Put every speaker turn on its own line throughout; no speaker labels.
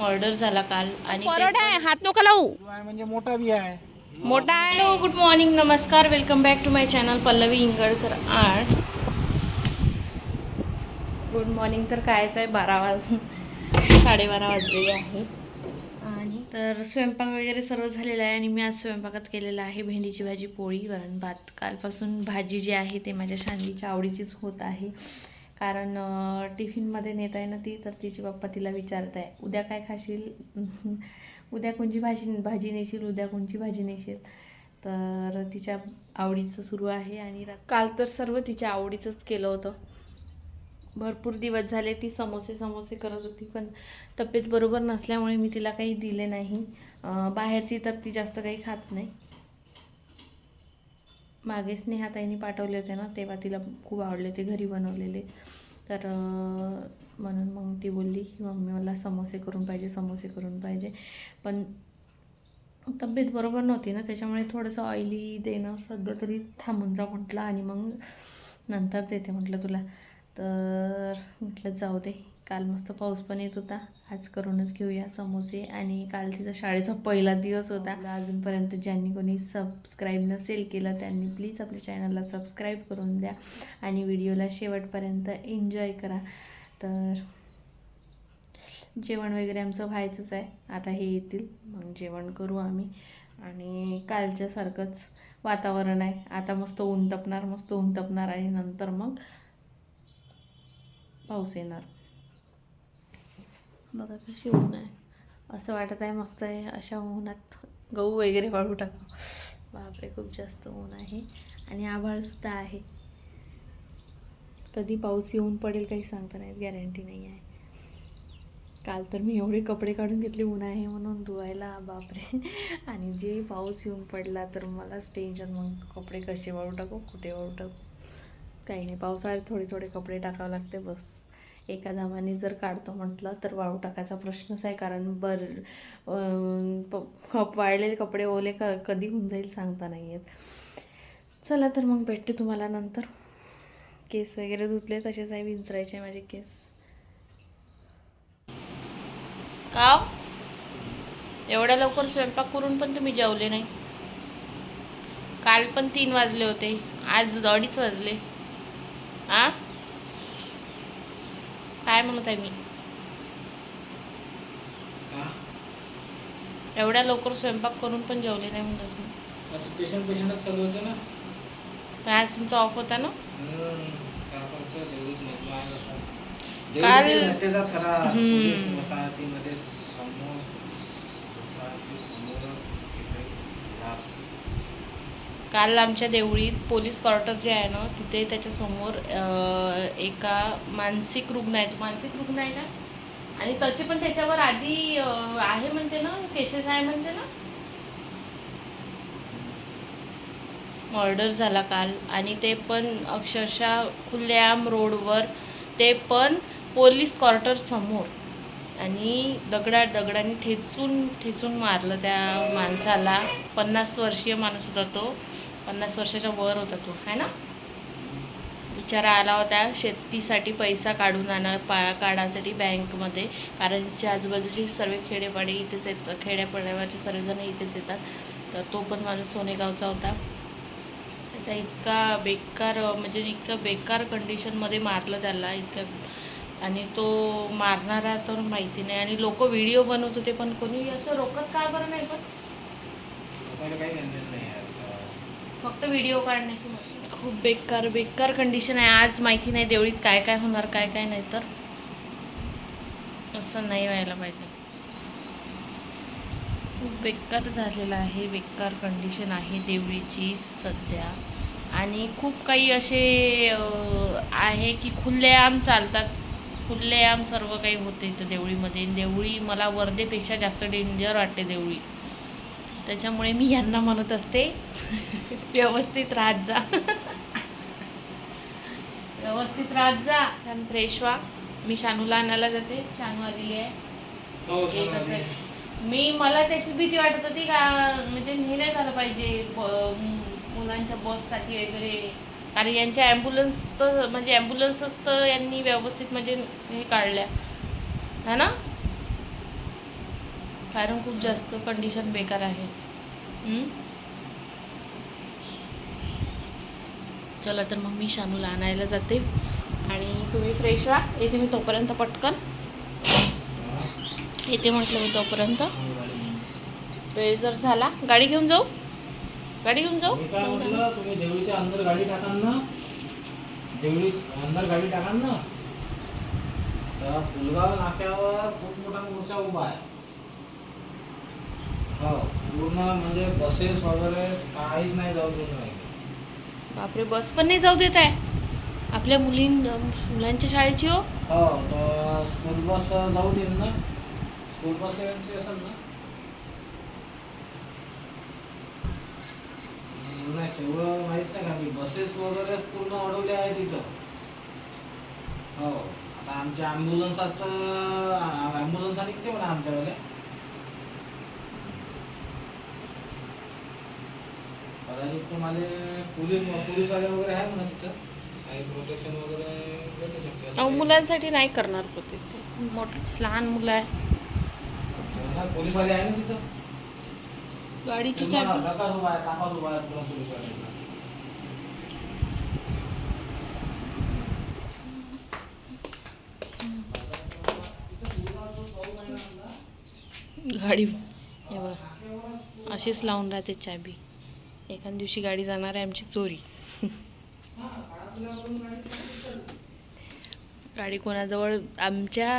Murder झाला काल आणि
आहे हात नको लावू.
आहे म्हणजे मोठा बी आहे.
मोठा आहे.
हॅलो गुड मॉर्निंग नमस्कार welcome back to my channel Pallavi Ingalkar arts good morning तर कायच आहे बारा वाजून साडेबारा वाजलेले आहे. आणि तर स्वयंपाक वगैरे सर्व झालेला आहे आणि मी आज स्वयंपाकात केलेला आहे भेंडीची भाजी पोळी वरण भात कालपासून भाजी जी आहे ते माझ्या शांतीच्या आवडीचीच होत आहे. कारण टिफिनमध्ये नेत आहे ना ती तर तिची पप्पा तिला विचारत आहे उद्या काय खाशील? उद्या कोणची भाजी भाजी नेशील? उद्या कोणची भाजी नेशील? तर तिच्या आवडीचं सुरू आहे आणि काल तर सर्व तिच्या आवडीचंच केलं होतं. भरपूर दिवस झाले ती समोसे समोसे करत होती पण तब्येत बरोबर नसल्यामुळे मी तिला काही दिले नाही. बाहेरची तर ती जास्त काही खात नाही. मागे स्नेहाताईने पाठवले होते ना तेव्हा तिला खूप आवडले ते घरी बनवलेले. तर म्हणून मग ती बोलली की मम्मी मला समोसे करून पाहिजे समोसे करून पाहिजे. पण तब्येत बरोबर नव्हती ना त्याच्यामुळे थोडंसं ऑइली देणं सध्या तरी थांबून जा म्हटलं आणि मग नंतर देते म्हटलं तुला. तर म्हटलं जाऊ दे काल मस्त पाऊस पण येत होता. आज करूनच घेऊया समोसे आणि काल तिचा शाळेचा पहिला दिवस होता. अजूनपर्यंत ज्यांनी कोणी सबस्क्राईब नसेल केलं त्यांनी प्लीज आपल्या चॅनलला सबस्क्राईब करून द्या आणि व्हिडिओला शेवटपर्यंत एन्जॉय करा. तर जेवण वगैरे आमचं व्हायचंच आहे. आता हे येतील मग जेवण करू आम्ही. आणि कालच्यासारखंच वातावरण आहे. आता मस्त ऊन तपणार मस्त ऊन तपणार आणि नंतर मग पाऊस येणार. बघा कशी ऊन आहे. असं वाटत आहे मस्त आहे. अशा उन्हात गहू वगैरे वाळू टाका. बापरे खूप जास्त ऊन आहे. आणि आभाळसुद्धा आहे. कधी पाऊस येऊन पडेल काही सांगता नाही गॅरंटी नाही आहे. काल तर मी एवढे कपडे काढून घेतले ऊन आहे म्हणून धुवायला. बापरे. आणि जे पाऊस येऊन पडला तर मलाच टेन्शन मग कपडे कसे वाळू टाकू कुठे वाळू टाकू? काही नाही पावसाळ्यात थोडे थोडे कपडे टाकावे लागते बस. एका धामाने जर काढतो म्हटलं तर वाळू टाकायचा प्रश्नच आहे कारण बर प- कप वाळलेले कपडे ओले क कधी होऊन जाईल सांगता नाही आहेत चला तर मग भेटते तुम्हाला नंतर. केस वगैरे धुतले तसेच आहे विंचरायचे माझे केस. का एवढ्या लवकर स्वयंपाक करून पण तुम्ही जेवले नाही. काल पण तीन वाजले होते आज अडीच वाजले. आ काय म्हणत आहे मी? एवढ्या लवकर स्वयंपाक करून पण जेवले नाही म्हणत तुम्ही.
पेशंट पेशंटच चालू होते ना.
पण आज तुमचा ऑफ होता ना. काल- काल आमच्या देवळीत पोलीस क्वार्टर जे आहे ना तिथे त्याच्यासमोर एका मानसिक रुग्ण आहे. तो मानसिक रुग्ण आहे ना? आणि तसे पण त्याच्यावर आधी आहे म्हणते ना? केसेस आहे म्हणते ना? मर्डर झाला काल. आणि ते पण अक्षरशः खुल्याम रोडवर ते पण पोलीस क्वार्टर समोर. आणि दगडा दगडाने ठेचून ठेचून मारलं त्या माणसाला. पन्नास वर्षीय माणूस होता तो. पन्नास वर्षाच्या वर होता तो आहे ना? बिचारा आला होता शेतीसाठी पैसा काढून आणा पा काढासाठी बँकमध्ये. कारण जे आजूबाजूचे सर्व खेडेपाडे इथेच येतात खेड्यापाड्यावरचे सर्वजण इथेच येतात. तर तो पण माणूस सोनेगावचा होता. त्याचा इतका बेकार म्हणजे इतका बेकार कंडिशनमध्ये मारलं त्याला इतका. आणि तो मारणारा तर माहिती नाही. आणि लोक व्हिडिओ बनवत होते पण कोणी असं रोकत का बरं नाही पण
लोकांना काही घेणं नाही आहे आजकाल.
फक्त व्हिडिओ काढण्याची खूप बेकार बेकार कंडिशन आहे. आज माहिती नाही देवळीत काय काय होणार काय काय नाही तर. असं नाही व्हायला पाहिजे. खूप बेकार झालेलं आहे. बेकार कंडिशन आहे देवळीची सध्या. आणि खूप काही असे आहे की खुल्लेआम चालतात. खुल्लेआम सर्व काही होते इथं देवळीमध्ये. देवळी मला वर्धेपेक्षा जास्त डेंजर वाटते देवळी. त्याच्यामुळे मी यांना म्हणत असते व्यवस्थित राहत जा. व्यवस्थित राहत जा. छान फ्रेश व्हा. मी शानूला आणायला जाते. शानू आलेली आहे.
हो, सोनाली.
असेल. मी मला त्याची भीती वाटत होती का म्हणजे हे नाही झालं पाहिजे मुलांच्या बससाठी वगैरे. कारण यांच्या ॲम्ब्युलन्स तर म्हणजे ॲम्ब्युलन्सच तर यांनी व्यवस्थित म्हणजे हे काढल्या. है ना? कारण खूप जास्त कंडिशन बेकार आहे? चला तर मग मी शानूला आणायला जाते. आणि तुम्ही फ्रेश व्हा. येते मी तोपर्यंत पटकन. येते म्हटलं मी तोपर्यंत. वेळ जर झाला. गाडी घेऊन जाऊ? गाडी घेऊन जाऊ?
तुम्ही देवळीच्या अंदर गाडी टाकाल ना. देवळी अंदर गाडी टाकाल ना. तर पुलगाव नाक्यावर खूप मोठा मोर्चा उभा आहे. हो. पूर्ण म्हणजे बसेस वगैरे काहीच नाही जाऊ देत नाही
बापरे बस पण नाही जाऊ देत आहे? आपल्या मुलीं मुलांच्या शाळेची हो?
हो तर स्कूल बस जाऊ देईल ना. स्कूल बसला एंट्री असेल ना. नाही तेवढं माहीत नाही का मी बसेस वगैरे पूर्ण अडवले आहे तिथं हो आता आमच्या ॲम्ब्युलन्स असतं ॲम्ब्युलन्स निघते म्हणा आमच्यावाल्या तुम्हाला पोलीस पोलीसवाले वगैरे आहे म्हणा तिथं? काही प्रोटेक्शन वगैरे भेटू शकते.
अहो मुलांसाठी नाही करणार होते ते. मोठ लहान मुलं आहे.
पोलीसवाले आहे ना तिथं?
गाडीची चाबी
डकास उभा आहे तापास उभा आहे पोलीसवाल्यांचा
गाडी हे बघा. अशीच लावून राहते चाबी एखाद दिवशी गाडी जाणार आहे आमची चोरी. गाडी कोणाजवळ आमच्या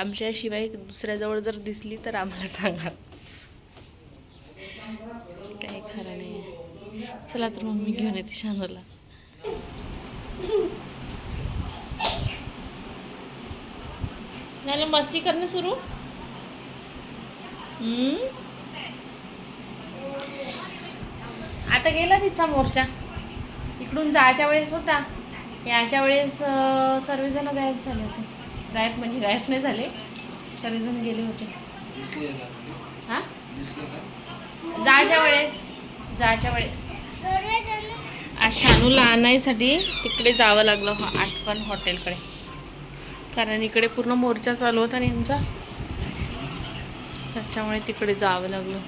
आमच्याशिवाय दुसऱ्याजवळ जर दिसली तर आम्हाला सांगा. काही खरं नाही आहे. चला तर मम्मी घेऊन येते शानूला झालं मस्ती करणं सुरू? आता गेला तिचा मोर्चा. इकडून जायच्या वेळेस होता. याच्या वेळेस सर्वजण गायब झाले होते. गायब म्हणजे गायब नाही झाले. सर्वजण गेले होते. हां? जायच्या वेळेस जायच्या वेळेस. आज शानूला आणायसाठी तिकडे जावं लागलं हो, आठवण हॉटेलकडे. कारण इकडे पूर्ण मोर्चा चालू होता यांचा त्याच्यामुळे तिकडे जावं लागलं.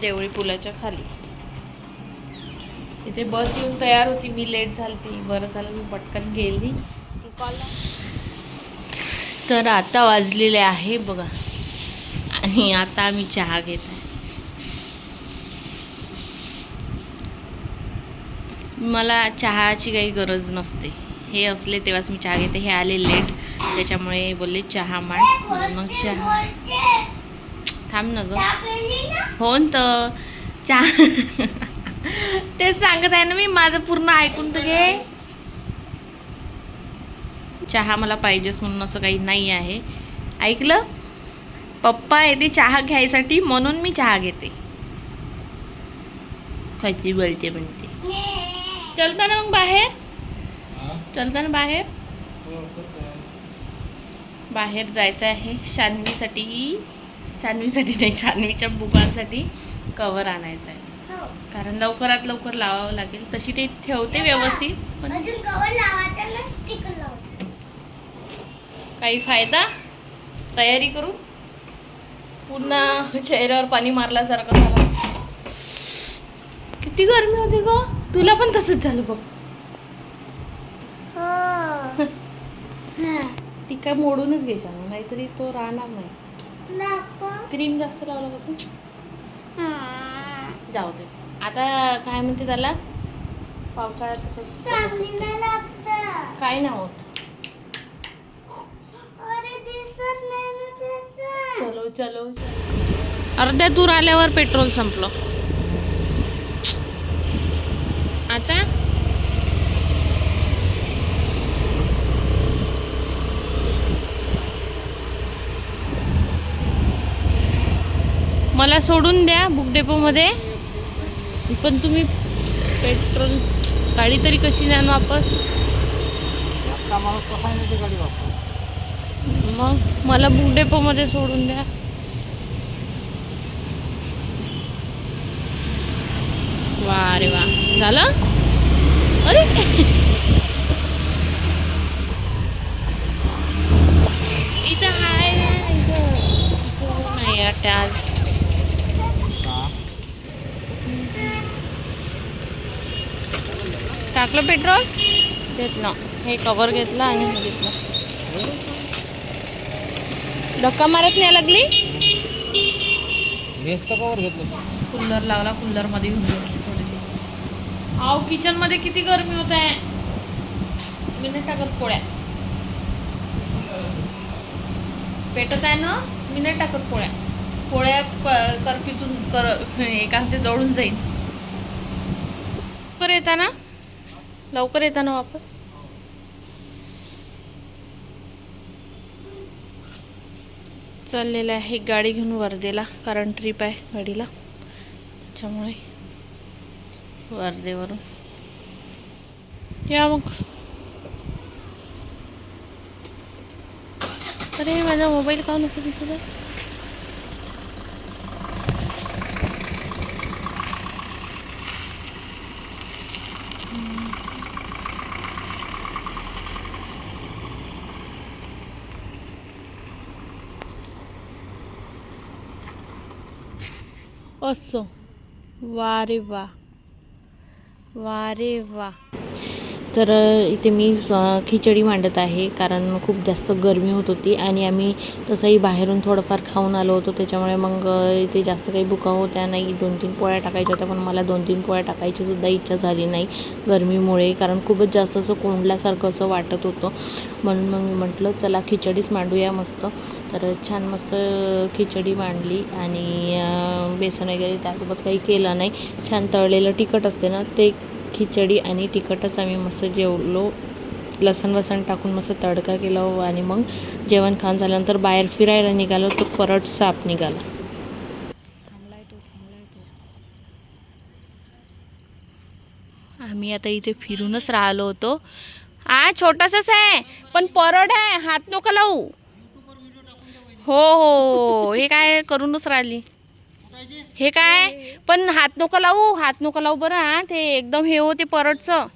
देवळी पुलाच्या खाली. इथे बस येऊन तयार होती. मी लेट झाली ती बरं झालं मी पटकन गेली. कॉल तर आता वाजलेले आहे बघा. आणि आता आम्ही चहा घेत आहे. मला चहाची काही गरज नसते. हे असले तेव्हाच मी चहा घेते. हे आले लेट. त्याच्यामुळे बोलले चहा मांड. मग चहा. थांब ना ग. हो न तर चहा. तेच सांगत आहे ना मी माझं पूर्ण ऐकून तर घे. चहा मला पाहिजेच म्हणून असं काही नाही आहे. ऐकलं? पप्पा येते चहा घ्यायसाठी म्हणून मी चहा घेते. खायची बोलते म्हणते. चलता ना मग बाहेर.
हा?
चलता ना बाहेर.
हो.
बाहेर जायचं आहे. शान्वीसाठी. शान्वीसाठी नाही शान्वीच्या बुकांसाठी कवर आणायचं आहे. कारण लवकरात लवकर लावावं लागेल. तशी ते ठेवते व्यवस्थित पण काही फायदा? तयारी करू? पुन्हा चेहऱ्यावर पाणी मारल्यासारखं झालं. किती गरमी होती ग. तुला पण तसंच झालं बघ.
हो.
ती काय मोडूनच घेशाल. नाहीतरी तो राहणार नाही. क्रीम जास्त लावला बघ जाऊ दे. आता काय म्हणते त्याला? पावसाळ्यात तसंच काय होत.
ना त्याचं.
चलो चलो अर्ध्या दूर आल्यावर पेट्रोल संपलं. आता? मला सोडून द्या बुक डेपोमध्ये. पण तुम्ही पेट्रोल गाडी तरी कशी द्या वापस? मग मला बुक डेपोमध्ये सोडून द्या. वा रे वा. झालं? अरे! इथं हाय ना इथं. वाटते आज. टाकलं पेट्रोल? घेतलं. हे कवर घेतलं आणि हे घेतलं. धक्का मारत नाही लागली?
कवर घेतलं.
कूलर लावला कूलरमध्ये घेऊन बसली थोडीशी. आव किचनमध्ये किती गरमी होत आहे? मी नाही टाकत पोळ्या. पेटत आहे ना मी नाही टाकत पोळ्या. पोळ्या क- करपीतून कर एकांते जळून जाईल. लवकर येता ना लवकर येता ना वापस? चाललेलं आहे गाडी घेऊन वर्धेला कारण ट्रिप आहे गाडीला. त्याच्यामुळे वर्धेवरून. या मग. अरे माझा मोबाईल का नसं दिसत आहे? असं वा रे वा वा रे वा तर इथे मी खिचडी मांडत आहे कारण खूप जास्त गरमी होत होती आणि आम्ही तसंही बाहेरून थोडंफार खाऊन आलो होतो. त्याच्यामुळे मग इथे जास्त काही भुका होत्या नाही. दोन तीन पोळ्या टाकायच्या होत्या पण मला दोन तीन पोळ्या टाकायची सुद्धा इच्छा झाली नाही गरमीमुळे कारण खूपच जास्त असं कोंडल्यासारखं असं वाटत होतं. म्हणून मग मी म्हटलं चला खिचडीच मांडूया मस्त. तर छान मस्त खिचडी मांडली आणि बेसन वगैरे त्यासोबत काही केलं नाही. छान तळलेलं तिखट असते ना ते खिचडी आणि तिखटच आम्ही मस्त जेवलो. लसण वसण टाकून मस्त तडका केला हो आणि मग जेवण खाऊन झाल्यानंतर बाहेर फिरायला निघालो तो परत साप निघाला. आम्ही आता इथे फिरूनच राहिलो होतो. हा छोटासाच आहे पण परड आहे हात नको लावू. हो हो, हो, हो हे काय करूनच राहिली. हे काय? पण हात नको लावू हात नको लावू बरं हा. ते एकदम हे होते परडचं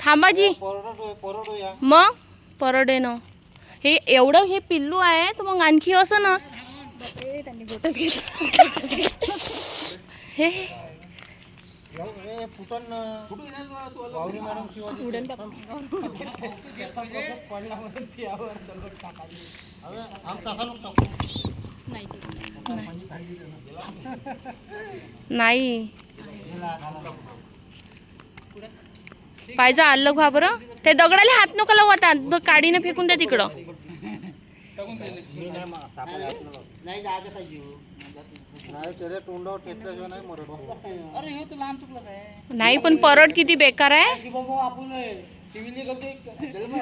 थांबा जी. मग? परड आहे ना हे एवढं हे पिल्लू आहे तर मग आणखी असं नस. हे हे. नाही. पाहिजे आलं घ्या बरं? ते दगडाला हात नको लावू आता. काडीनं फेकून द्या तिकडं. नाही पण परड किती बेकार आहे.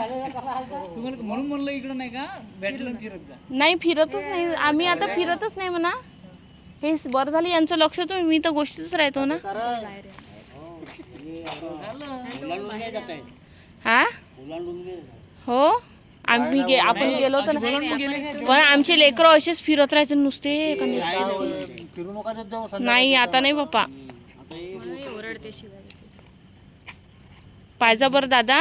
म्हणून म्हणलं इकडं नाही का? बॅटरी फिरत जा.
नाही फिरतच नाही. आम्ही आता फिरतच नाही म्हणा. हे बरं झालं यांचं लक्ष तुम्ही मी तर गोष्टीच राहतो ना. हा? हो? आम्ही गे आपण गेलो तर पण आमचे लेकरं असेच फिरत राहायचे नुसते का नुसते? नाही आता नाही बाप्पा. पाहिजे बरं दादा.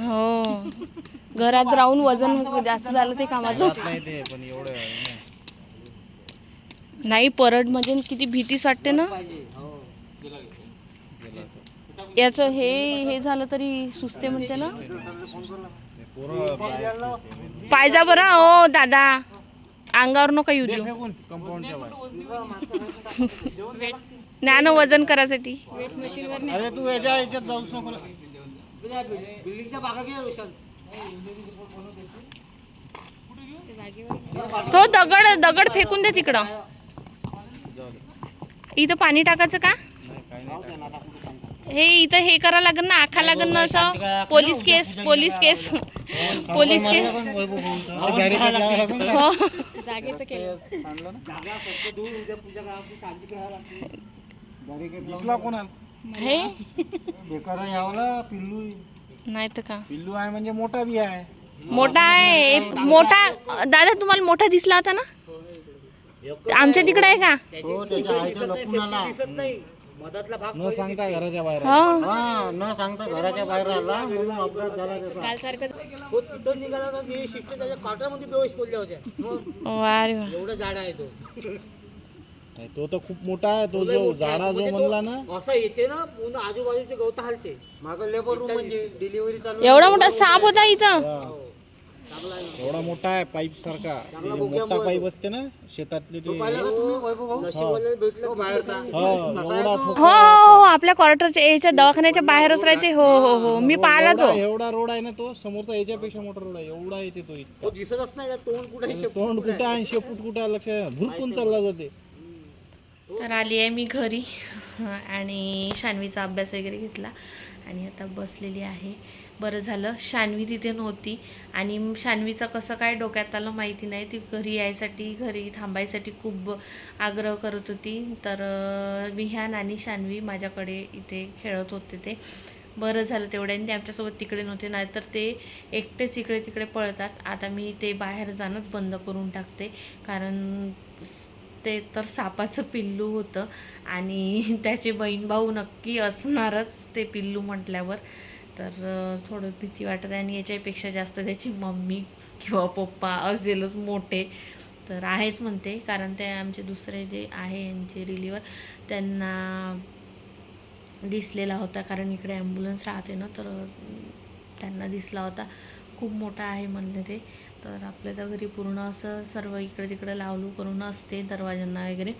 हो. घरात राहून वजन जास्त झालं ते कामाचं. नाही परड म्हणजे किती भीतीच वाटते ना? याच हे हे झालं तरी सुचते म्हणते ना? पाहिजा बरं. ओ दादा. अंगावर नका येऊ देऊ. ज्ञान वजन करायसाठी.
अरे तू याच्या याच्यात जाऊच नको ना.
तो दगड दगड फेकून दे तिकडं. इथं पाणी टाकायचं का?
हे इथं हे करा लागेल ना आखा लागेल ना असं. Police case police case. Police case. हो. जागेचं केलं.
दिसला कोणाला?
हे?
बेकार यावला पिल्लू
नाही तर का?
पिल्लू आहे म्हणजे मोठा बी आहे.
मोठा आहे. मोठा दादा तुम्हाला मोठा दिसला होता ना? आमच्या तिकडे आहे का?
हो त्याच्या आईचा लपून आला. न सांगता घराच्या बाहेर
हो.
हा न सांगता घराच्या बाहेर आला म्हणून अपघात झाला त्याचा.
काल सारखं
तो तिथं निघाला शिक्षक त्याच्या काटामध्ये प्रवेश पडल्या होत्या.
वा रे वा.
एवढा झाड आहे तो.
तो तर खूप मोठा आहे तो जो झाडा जो म्हणला ना.
असं येते ना पूर्ण आजूबाजूचे गवत हालते. मागं लेबर रूम म्हणजे डिलिव्हरी चालू
एवढा मोठा साप होता इथं.
एवढा मोठा आहे पाईप सारखा. ते मोठा पाईप असते ना. शेतातले ते
बाहेरचा.
हो एवढा
हो. हो हो आपल्या क्वार्टरच्या याच्या दवाखान्याच्या बाहेरच राहते. हो हो हो मी पाहिला तो.
एवढा- रोड आहे ना तो समोरचा याच्यापेक्षा मोठा रोड आहे. एवढा येते तो इतका.
दिसतच नाही का? तोंड कुठे
तोंड कुठं शेपूट कुठं लक्ष भुरकून चालला जाते.
तर आली आहे मी घरी. आणि शान्वीचा अभ्यास वगैरे घेतला. आणि आता बसलेली आहे. बरं झालं. शानवी तिथे नव्हती. आणि शानवीचा कसं काय डोक्यात आलं माहिती नाही. ती घरी यायसाठी घरी थांबायसाठी खूप आग्रह करत होती. तर विहान आणि शानवी माझ्याकडे इथे खेळत होते ते. बरं झालं तेवढ्याने ते आमच्यासोबत तिकडे नव्हते. नाहीतर ते एकटेच इकडे तिकडे पळतात. आता मी ते बाहेर जाणंच बंद करून टाकते. कारण ते तर सापाचं पिल्लू होतं. आणि त्याचे बहीण भाऊ नक्की असणारच ते पिल्लू म्हटल्यावर. तर थोडं भीती वाटत आहे आणि याच्यापेक्षा जास्त त्याची मम्मी किंवा पप्पा असेलच मोठे. तर आहेच म्हणते कारण ते आमचे दुसरे जे आहे यांचे रिलीवर त्यांना दिसलेला होता कारण इकडे ॲम्ब्युलन्स राहते ना तर त्यांना दिसला होता. खूप मोठा आहे म्हणले ते. तर आपल्या तर घरी पूर्ण असं सर्व इकडे तिकडे लावलू करून असते दरवाज्यांना वगैरे.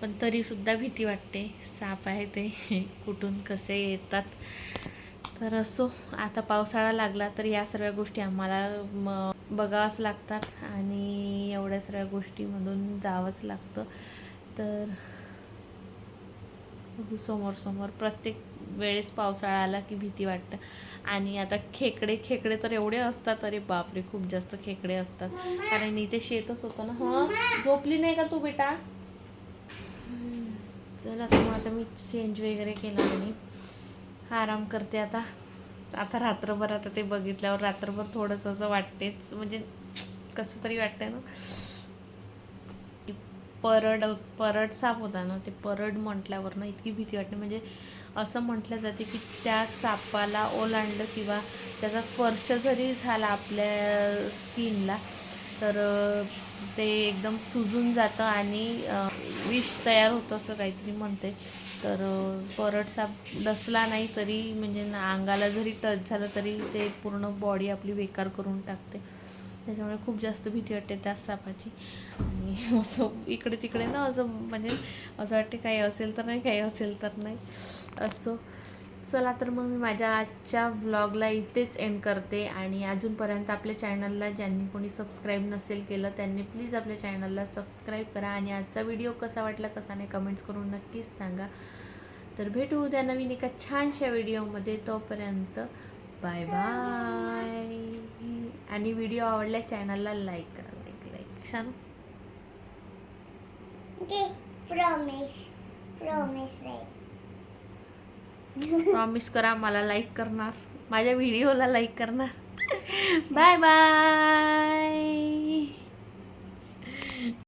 पण तरीसुद्धा भीती वाटते. साप आहे ते. कुठून कसे येतात? तर असो आता पावसाळा लागला तर या सर्व गोष्टी आम्हाला म बघावंच लागतात आणि एवढ्या सर्व गोष्टीमधून जावंच लागतं. तर बघू समोर समोर प्रत्येक वेळेस पावसाळा आला की भीती वाटतं. आणि आता खेकडे खेकडे तर एवढे असतात अरे बापरे खूप जास्त खेकडे असतात. कारण इथे शेतच होतं ना. हं झोपली नाही का तू बेटा? चला तर मग आता मी चेंज वगैरे केला आणि आराम करते आता. आता रात्रभर आता ते बघितल्यावर रात्रभर थोडंसं असं वाटतेच. म्हणजे कसं तरी वाटतंय ना. परड परड साप होता ना ते परड म्हटल्यावर ना इतकी भीती वाटते. म्हणजे असं म्हटलं जाते की त्या सापाला ओलांडलं किंवा त्याचा स्पर्श जरी झाला आपल्या स्किनला तर ते एकदम सुजून जातं आणि विष तयार होतं असं काहीतरी म्हणते. तर परट साप डसला नाही तरी म्हणजे ना अंगाला जरी टच झालं तरी ते पूर्ण बॉडी आपली बेकार करून टाकते. त्याच्यामुळे खूप जास्त भीती वाटते त्या सापाची. आणि असं इकडे तिकडे ना असं म्हणजे असं वाटते काही असेल तर नाही काही असेल तर नाही. असं. चला तर मग मी माझ्या आजच्या व्लॉगला इथेच एंड करते. आणि अजूनपर्यंत आपल्या चॅनलला ज्यांनी कोणी सबस्क्राईब नसेल केलं त्यांनी प्लीज आपल्या चॅनलला सबस्क्राईब करा. आणि आजचा व्हिडिओ कसा वाटला कसा नाही कमेंट्स करून नक्कीच सांगा. तर भेटू उद्या नवीन एका छानशा व्हिडिओमध्ये तोपर्यंत बाय बाय आणि व्हिडिओ आवडल्या चॅनलला लाईक करा लाईक लाईक छान
प्रॉमिस प्रॉमिस लाईक
प्रॉमिस करा मला लाईक करणार. माझ्या व्हिडिओला लाईक करणार. Bye bye